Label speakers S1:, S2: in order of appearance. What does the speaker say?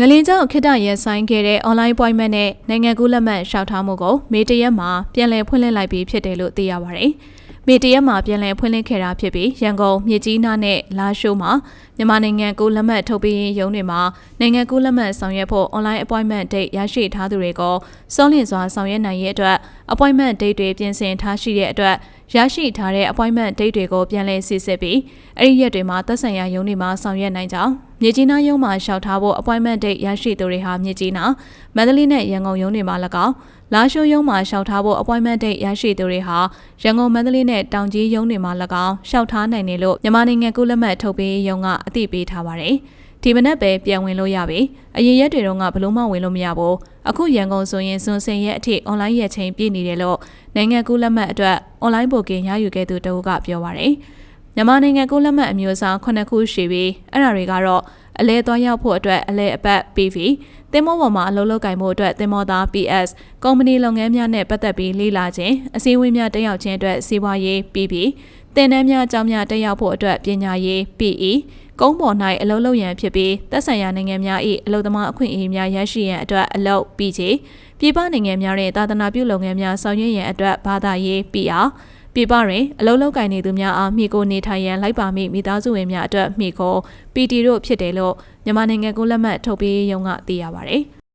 S1: ငလင်ကြောင့်ခိတ္တရဲဆိုင်ခဲ့တဲ့ online appointment နဲ့နိုင်ငံကူးလက်မှတ်လျှောက်ထားမှုကိုမေတရက်မှာပြန်လည်ဖွင့်လှစ်လိုက်ပြီးဖြစ်တယ်လို့သိရပါတယ်။မေတရက်မှာပြန်လည်ဖွင့်လှစ်ခဲ့တာဖြစ်ပြီးရန်ကုန်မြစ်ကြီးနားနဲ့လာရှိုးမှာမြန်မာနိုင်ငံကူးလက်မှတ်ထုတ်ပေးရေးရုံးတွေမှာနိုင်ငံကူးလက်မှတ်ဆောင်ရွက်ဖို့ online appointment date ရရှိထားသူတွေကိုစောင့်လင့်စွာဆောင်ရွက်နိုင်ရေးအတွက် appointment date တွေပြင်ဆင်ထားရှိတဲ့အတွက်ရရှိထားတဲ့ appointment date တွေကိုပြန်လည်စစ်ဆေးပြီးအဲ့ဒီရက်တွေမှာသက်ဆိုင်ရာရုံးတွေမှာဆောင်ရွက်နိုင်ကြောင်း မြေကြီးနားရုံးမှာလျှောက်ထားဖို့ appointment date ရရှိသူတွေဟာမြေကြီးနားမန္တလေးနဲ့ရန်ကုန်ရုံးတွေမှာ၎င်းလာရှိုးရုံးမှာလျှောက်ထားဖို့ appointment date ရရှိသူတွေဟာရန်ကုန်မန္တလေးနဲ့တောင်ကြီးရုံးတွေမှာ၎င်းလျှောက်ထားနိုင်တယ်လို့မြန်မာနိုင်ငံကုလက်မှတ်ထုတ်ပေးရုံးကအသိပေးထားပါတယ်။ဒီမနက်ပဲပြန်ဝင်လို့ရပြီ။အရင်ရက်တွေတုန်းကဘလို့မှဝင်လို့မရဘူး။အခုရန်ကုန်ဆိုရင်ဇွန်စင်ရက်အထိ online ရက်ချင်းပြည့်နေတယ်လို့နိုင်ငံကူးလက်မှတ်အတွက် online booking ရယူခဲ့သူတအုပ်ကပြောပါတယ်။ မြန်မာနိုင်ငံကူးလက်မှတ်အမျိုးအစား9ခုရှိပြီးအဲ့ဒါတွေကတော့အလဲသွားရောက်ဖို့အတွက်အလဲအပတ် PV သင်္ဘောပေါ်မှာအလုပ်လုပ်ကင်ဖို့အတွက်သင်္ဘောသား PS ကုမ္ပဏီလုပ်ငန်းများနဲ့ပတ်သက်ပြီးလေ့လာခြင်းအစည်းအဝေးများတက်ရောက်ခြင်းအတွက်စီးပွားရေး PB သင်တန်းများအကြောင်းများတက်ရောက်ဖို့အတွက်ပညာရေး PE ကုန်းပေါ်၌အလုပ်လုပ်ရန်ဖြစ်ပြီးသက်ဆိုင်ရာနိုင်ငံများ၏အလုပ်သမားအခွင့်အရေးများရရှိရန်အတွက်အလုပ် PJ ပြည်ပနိုင်ငံများရဲ့သာသနာပြုလုပ်ငန်းများဆောင်ရွက်ရန်အတွက်ဘာသာရေး PR ပြည်ပတွင်အလုံးလုံးကင်နေသူများအားမိကိုနေထိုင်ရန်လိုက်ပါမိမိသားစုဝင်များအတွက်မိကို PT တို့ဖြစ်တယ်လို့မြန်မာနိုင်ငံကိုလက်မှတ်ထုတ်ပေးရုံကသိရပါဗျ။